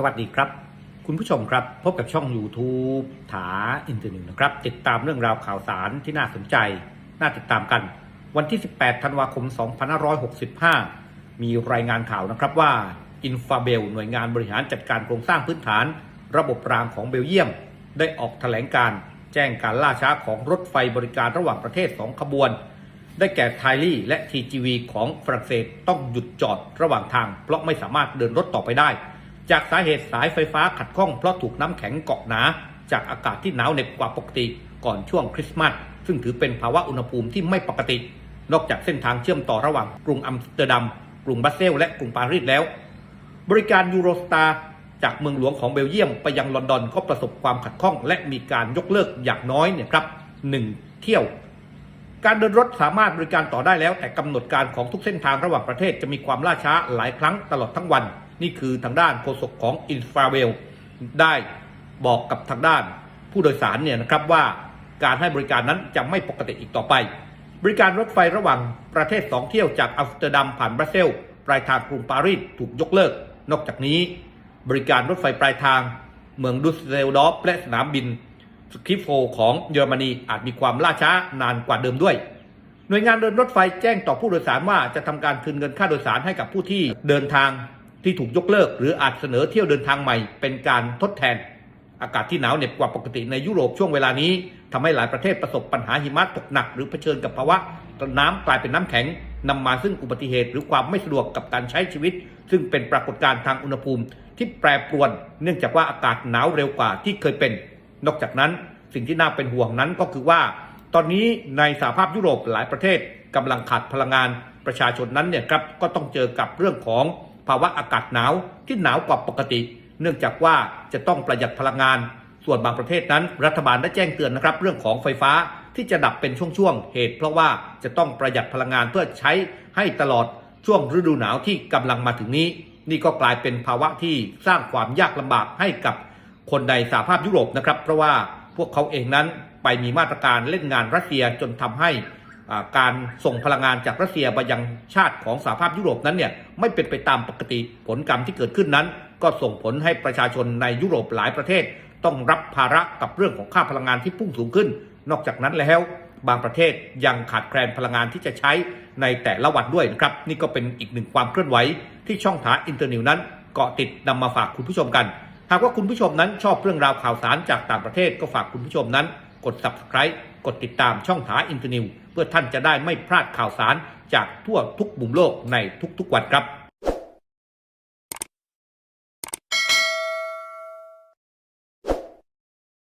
สวัสดีครับ คุณผู้ชมครับ พบกับช่อง YouTube ถาอินเทอร์เน็ตนะครับ ติดตามเรื่องราวข่าวสารที่น่าสนใจ น่าติดตามกัน วันที่ 18 ธันวาคม 2565 มีรายงานข่าวนะครับว่าอินฟาเบลหน่วยงานบริหารจัดการโครงสร้างพื้นฐาน ระบบรางของเบลเยียม ได้ออกแถลงการแจ้งการล่าช้าของรถไฟบริการระหว่างประเทศ 2 ขบวน ได้แก่ไทลี่และ TGV ของฝรั่งเศสต้องหยุดจอดระหว่างทาง เพราะไม่สามารถเดินรถต่อไปได้ จากสาเหตุสายไฟฟ้าขัดข้องเพราะถูกน้ำแข็งเกาะหนา จากอากาศที่หนาวเหน็บกว่าปกติ ก่อนช่วงคริสต์มาสซึ่งถือเป็นภาวะอุณหภูมิที่ไม่ปกติ นอกจากเส้นทางเชื่อมต่อระหว่างกรุงอัมสเตอร์ดัม กรุงบรัสเซล และกรุงปารีสแล้ว บริการยูโรสตาร์จากเมืองหลวงของเบลเยียมไปยังลอนดอนก็ประสบความขัดข้อง และมีการยกเลิกอย่างน้อยเนี่ยครับหนึ่งเที่ยว การเดินรถสามารถบริการต่อได้แล้ว แต่กำหนดการของทุกเส้นทางระหว่างประเทศจะมีความล่าช้าหลายครั้งตลอดทั้งวัน นี่คือทางด้านโฆษกของอินฟราเวลได้บอกกับทางด้านผู้โดยสารเนี่ยนะครับว่าการให้บริการนั้นจะไม่ปกติอีกต่อไป บริการรถไฟระหว่างประเทศ2เที่ยวจากอัมสเตอร์ดัมผ่านบรัสเซลปลายทางกรุงปารีสถูกยกเลิก นอกจากนี้ บริการรถไฟปลายทาง เมืองดุสเซลดอร์ฟและสนามบินสคิฟโฟของเยอรมนีอาจมีความล่าช้านานกว่าเดิมด้วย หน่วยงานเดินรถไฟแจ้งต่อผู้โดยสารว่าจะทำการคืนเงินค่าโดยสารให้กับผู้ที่เดินทาง ที่ถูกยกเลิก หรืออาจเสนอเที่ยวเดินทางใหม่ เป็นการทดแทน อากาศที่หนาวเหน็บกว่าปกติในยุโรปช่วงเวลานี้ทำให้หลายประเทศประสบปัญหาหิมะตกหนัก หรือเผชิญกับภาวะน้ำกลายเป็นน้ำแข็งนำมาซึ่งอุบัติเหตุ หรือความไม่สะดวกกับการใช้ชีวิต ซึ่งเป็นปรากฏการณ์ทางอุณหภูมิ ที่แปรปรวน เนื่องจากว่าอากาศหนาวเร็วกว่าที่เคยเป็น นอกจากนั้นสิ่งที่น่าเป็นห่วงนั้นก็คือว่า ตอนนี้ในสหภาพยุโรปหลายประเทศกำลังขาดพลังงานประชาชนนั้นเนี่ยครับก็ต้องเจอกับเรื่องของ ภาวะอากาศหนาวที่หนาวกว่าปกติ เนื่องจากว่าจะต้องประหยัดพลังงาน ส่วนบางประเทศนั้น รัฐบาลได้แจ้งเตือนนะครับเรื่องของไฟฟ้าที่จะดับเป็นช่วงๆเหตุ เพราะว่าจะต้องประหยัดพลังงานเพื่อใช้ให้ตลอดช่วงฤดูหนาวที่กำลังมาถึงนี้ นี่ก็กลายเป็นภาวะที่สร้างความยากลำบากให้กับคนในสหภาพยุโรปนะครับ เพราะว่าพวกเขาเองนั้นไปมีมาตรการเล่นงานรัสเซียจนทำให้ การส่งพลังงานจากรัสเซียไปยังชาติของสหภาพยุโรปนั้นเนี่ยไม่เป็นไปตามปกติผลกรรมที่เกิดขึ้นนั้น ก็ส่งผลให้ประชาชนในยุโรปหลายประเทศ ต้องรับภาระกับเรื่องของค่าพลังงานที่พุ่งสูงขึ้น นอกจากนั้นแล้วบางประเทศยังขาดแคลนพลังงานที่จะใช้ในแต่ละวันด้วยนะครับ นี่ก็เป็นอีกหนึ่งความเคลื่อนไหวที่ช่องถาอินเตอร์นิวนั้นเกาะติดนำมาฝากคุณผู้ชมกัน หากว่าคุณผู้ชมนั้นชอบเรื่องราวข่าวสารจากต่างประเทศก็ฝากคุณผู้ชมนั้น กด subscribe กดติดตามช่องถาอินเตอร์นิว เพื่อท่านจะได้ไม่พลาดข่าวสารจากทั่วทุกมุมโลกในทุกๆวันครับ